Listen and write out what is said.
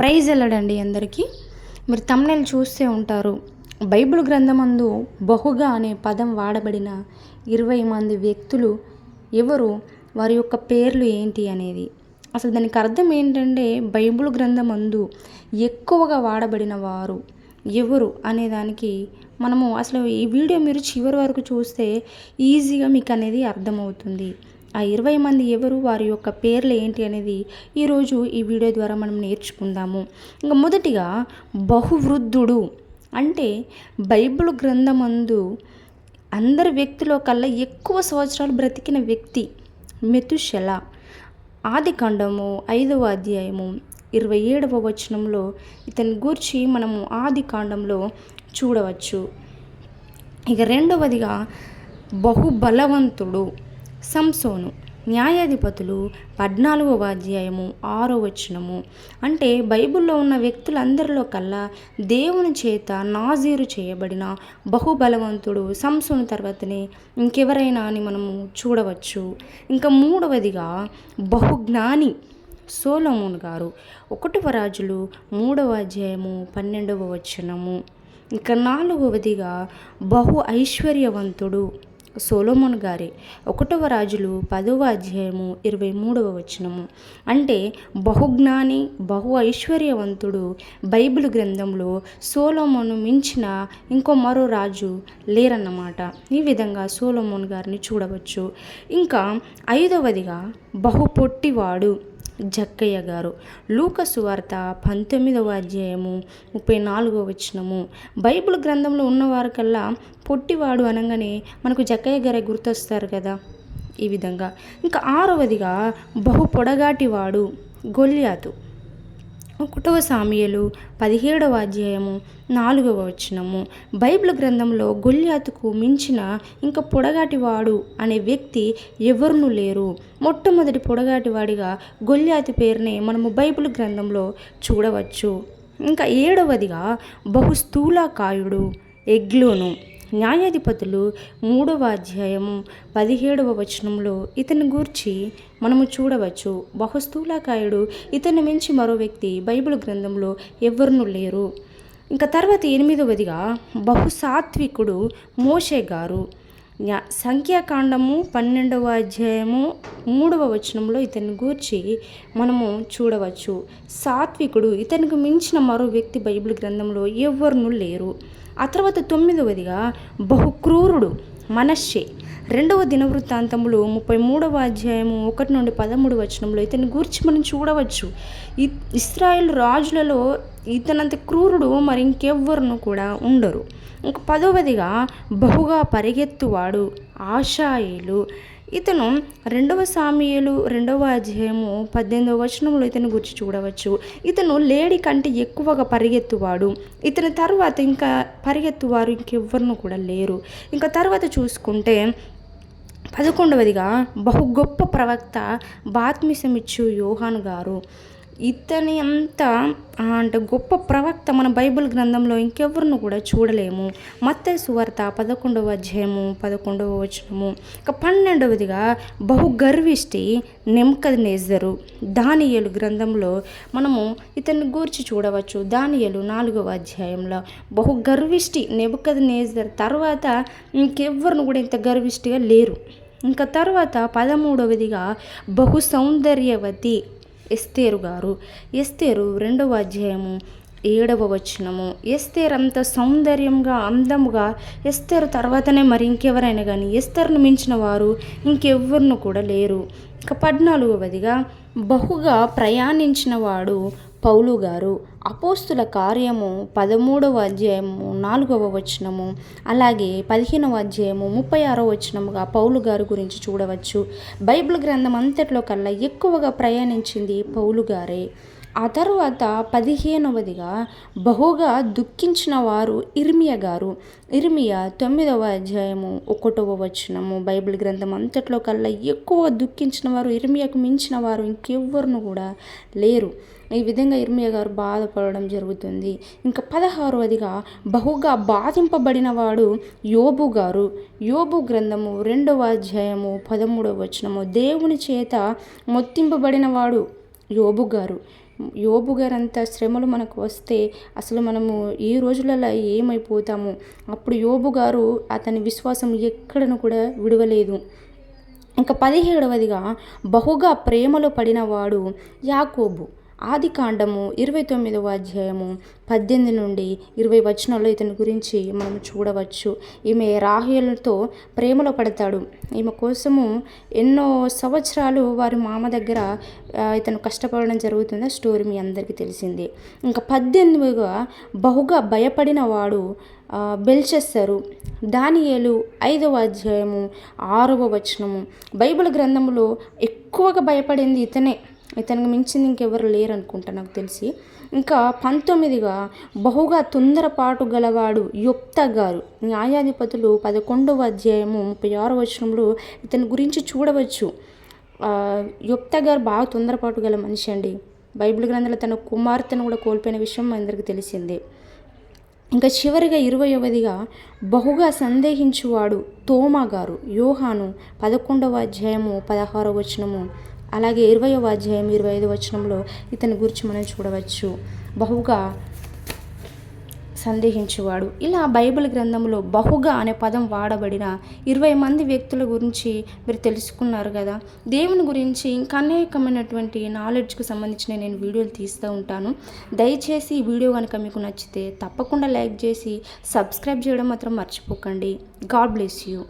Praise వెళ్ళడండి అందరికీ. మీరు thumbnail చూస్తే ఉంటారు. బైబిల్ గ్రంథమందు బహుగా అనే పదం వాడబడిన ఇరవై మంది వ్యక్తులు ఎవరు? వారి యొక్క పేర్లు ఏంటి అనేది. అసలు దానికి అర్థం ఏంటంటే బైబిల్ గ్రంథమందు ఎక్కువగా వాడబడిన వారు ఎవరు అనే దానికి మనము అసలు ఈ వీడియో మీరు చివరి వరకు చూస్తే ఈజీగా మీకు అనేది అర్థమవుతుంది. ఆ ఇరవై మంది ఎవరు వారి యొక్క పేర్లు ఏంటి అనేది ఈరోజు ఈ వీడియో ద్వారా మనం నేర్చుకుందాము. ఇంకా మొదటిగా బహువృద్ధుడు అంటే బైబిల్ గ్రంథమందు అందరి వ్యక్తిలో కల్లా ఎక్కువ సంవత్సరాలు బ్రతికిన వ్యక్తి మెతుశల ఆది కాండము ఐదవ అధ్యాయము ఇరవై ఏడవ వచనంలో ఇతని గూర్చి మనము ఆది కాండంలో చూడవచ్చు. ఇక రెండవదిగా బహుబలవంతుడు. సంసోను న్యాయాధిపతులు పద్నాలుగవ అధ్యాయము ఆరో వచనము. అంటే బైబిల్లో ఉన్న వ్యక్తులందరిలో కల్లా దేవుని చేత నాజీరు చేయబడిన బహుబలవంతుడు సంసోను తర్వాతనే ఇంకెవరైనా అని మనము చూడవచ్చు. ఇంకా మూడవదిగా బహుజ్ఞాని సోలమోన్ గారు. ఒకటవ రాజులు మూడవ అధ్యాయము పన్నెండవ వచనము. ఇంకా నాలుగవదిగా బహు ఐశ్వర్యవంతుడు సోలోమోన్ గారే. ఒకటవ రాజులు పదవ అధ్యాయము ఇరవై మూడవ వచనము. అంటే బహుజ్ఞాని బహు ఐశ్వర్యవంతుడు బైబిల్ గ్రంథంలో సోలోమోను మించిన ఇంకో మరో రాజు లేరన్నమాట. ఈ విధంగా సోలోమోన్ గారిని చూడవచ్చు. ఇంకా ఐదవదిగా బహు పొట్టివాడు జక్కయ్య గారు. లూక వార్త పంతొమ్మిదవ అధ్యాయము ముప్పై నాలుగవ వచనము. బైబిల్ గ్రంథంలో ఉన్నవారు కల్లా పొట్టివాడు అనగానే మనకు జక్కయ్య గారే గుర్తొస్తారు కదా? ఈ విధంగా. ఇంకా ఆరవదిగా బహు పొడగాటివాడు గొల్యాతు ఒకటవ సామియలు పదిహేడవ అధ్యాయము నాలుగవ వచనము. బైబిల్ గ్రంథంలో గొల్యాతుకు మించిన ఇంకా పొడగాటివాడు అనే వ్యక్తి ఎవరును లేరు. మొట్టమొదటి పొడగాటివాడిగా గొల్యాతి పేరునే మనము బైబిల్ గ్రంథంలో చూడవచ్చు. ఇంకా ఏడవదిగా బహుస్థూలకాయుడు ఎగ్లోను. న్యాయాధిపతులు మూడవ అధ్యాయము పదిహేడవ వచనంలో ఇతని గూర్చి మనము చూడవచ్చు. బహుస్థూలకాయుడు ఇతని మించి మరో వ్యక్తి బైబిల్ గ్రంథంలో ఎవరునూ లేరు. ఇంకా తర్వాత ఎనిమిదవదిగా బహుసాత్వికుడు మోషే గారు. సంఖ్యాకాండము పన్నెండవ అధ్యాయము మూడవ వచనంలో ఇతని గూర్చి మనము చూడవచ్చు. సాత్వికుడు ఇతనికి మించిన మరో వ్యక్తి బైబిల్ గ్రంథంలో ఎవరునూ లేరు. ఆ తర్వాత తొమ్మిదవదిగా బహుక్రూరుడు మనశ్శే రెండవ దినవృత్తాంతములు ముప్పై మూడవ అధ్యాయము ఒకటి నుండి పదమూడు వచనంలో ఇతని గూర్చి మనం చూడవచ్చు. ఇస్రాయేల్ రాజులలో ఇతనంత క్రూరుడు మరి ఇంకెవ్వరును కూడా ఉండరు. ఇంక పదవదిగా బహుగా పరిగెత్తువాడు ఆశాయిలు. ఇతను రెండవ సామీయులు రెండవ అధ్యాయము పద్దెనిమిదవ వచనంలో ఇతను గురించి చూడవచ్చు. ఇతను లేడి కంటే ఎక్కువగా పరిగెత్తువాడు. ఇతని తర్వాత ఇంకా పరిగెత్తువారు ఇంకెవ్వరును కూడా లేరు. ఇంకా తర్వాత చూసుకుంటే పదకొండవదిగా బహు గొప్ప ప్రవక్త బాత్మిసమిచ్చు యోహాన్ గారు. ఇతని అంత అంటే గొప్ప ప్రవక్త మన బైబిల్ గ్రంథంలో ఇంకెవరిని కూడా చూడలేము. మత్త సువార్త పదకొండవ అధ్యాయము పదకొండవ వచనము. ఇక పన్నెండవదిగా బహు గర్విష్టి నెమ్మకద నేజరు దానియలు గ్రంథంలో మనము ఇతన్ని గూర్చి చూడవచ్చు. దానియలు నాలుగవ అధ్యాయంలో. బహు గర్విష్టి నెబకద నేజర్ తర్వాత ఇంకెవ్వరిని కూడా ఇంత గర్విష్టిగా లేరు. ఇంకా తర్వాత పదమూడవదిగా బహు సౌందర్యవతి ఎస్తేరు గారు. ఎస్తేరు రెండవ అధ్యాయము ఏడవ వచనము. ఎస్తేర్ అంత సౌందర్యంగా అందముగా ఎస్తేరు తర్వాతనే మరి ఇంకెవరైనా కానీ ఎస్తేర్ను మించిన వారు ఇంకెవ్వరును కూడా లేరు. ఇక పద్నాలుగవదిగా బహుగా ప్రయాణించిన వాడు పౌలు గారు అపోస్తుల కార్యము పదమూడవ అధ్యాయము నాలుగవ వచనము అలాగే పదిహేనవ అధ్యాయము ముప్పై ఆరవ వచనముగా పౌలు గారు గురించి చూడవచ్చు. బైబిల్ గ్రంథం అంతట్లో కల్లా ఎక్కువగా ప్రయాణించింది పౌలు గారే. ఆ తర్వాత పదిహేనవదిగా బహుగా దుఃఖించిన వారు ఇర్మియా గారు. ఇర్మియా తొమ్మిదవ అధ్యాయము ఒకటవ వచనము బైబిల్ గ్రంథం అంతట్లో కల్లా ఎక్కువ దుఃఖించిన వారు ఇర్మియాకు మించిన వారు ఇంకెవ్వరును కూడా లేరు. ఈ విధంగా ఇర్మియా గారు బాధపడడం జరుగుతుంది. ఇంకా పదహారవదిగా బహుగా బాధింపబడిన వాడు యోబు గారు. యోబు గ్రంథము రెండవ అధ్యాయము పదమూడవ వచనము దేవుని చేత మొత్తింపబడిన వాడు యోబు గారు. యోబు గారంత శ్రమలు మనకు వస్తే అసలు మనము ఈ రోజులలో ఏమైపోతాము? అప్పుడు యోబు గారు అతని విశ్వాసం ఎక్కడను కూడా విడవలేదు. ఇంకా పదిహేడవదిగా బహుగా ప్రేమలో పడినవాడు యాకోబు. ఆది కాండము ఇరవై తొమ్మిదవ అధ్యాయము పద్దెనిమిది నుండి ఇరవై వచనాల్లో ఇతని గురించి మనం చూడవచ్చు. ఈమె రాహులతో ప్రేమలో పడతాడు. ఈమె కోసము ఎన్నో సంవత్సరాలు వారి మామ దగ్గర ఇతను కష్టపడడం జరుగుతుంది స్టోరీ మీ అందరికీ తెలిసిందే. ఇంకా పద్దెనిమిదిగా బహుగా భయపడిన వాడు ఆ, బెల్చెస్సరు దానియేలు ఐదవ అధ్యాయము ఆరవ వచనము. బైబిల్ గ్రంథంలో ఎక్కువగా భయపడింది ఇతనే. ఇతనికి మించింది ఇంకెవరు లేరు అనుకుంటా నాకు తెలిసి. ఇంకా పంతొమ్మిదిగా బహుగా తొందరపాటు గలవాడు యుక్త గారు. న్యాయాధిపతులు పదకొండవ అధ్యాయము ముప్పై ఆరో వచనంలో ఇతని గురించి చూడవచ్చు. యుక్త గారు బాగా తొందరపాటు గల మనిషి అండి. బైబిల్ గ్రంథంలో తన కుమార్తెను కూడా కోల్పోయిన విషయం అందరికీ తెలిసిందే. ఇంకా చివరిగా ఇరవయవదిగా బహుగా సందేహించువాడు తోమా గారు. యోహాను పదకొండవ అధ్యాయము పదహారవ వచనము. అలాగే ఇరవయో అధ్యాయం ఇరవై ఐదు వచనంలో ఇతని గురించి మనం చూడవచ్చు. బహుగా సందేహించేవాడు. ఇలా బైబిల్ గ్రంథంలో బహుగా అనే పదం వాడబడిన ఇరవై మంది వ్యక్తుల గురించి మీరు తెలుసుకున్నారు కదా? దేవుని గురించి ఇంకా అనేకమైనటువంటి నాలెడ్జ్కి సంబంధించిన నేను వీడియోలు తీస్తూ ఉంటాను. దయచేసి ఈ వీడియో కనుక మీకు నచ్చితే తప్పకుండా లైక్ చేసి సబ్స్క్రైబ్ చేయడం మాత్రం మర్చిపోకండి. God bless you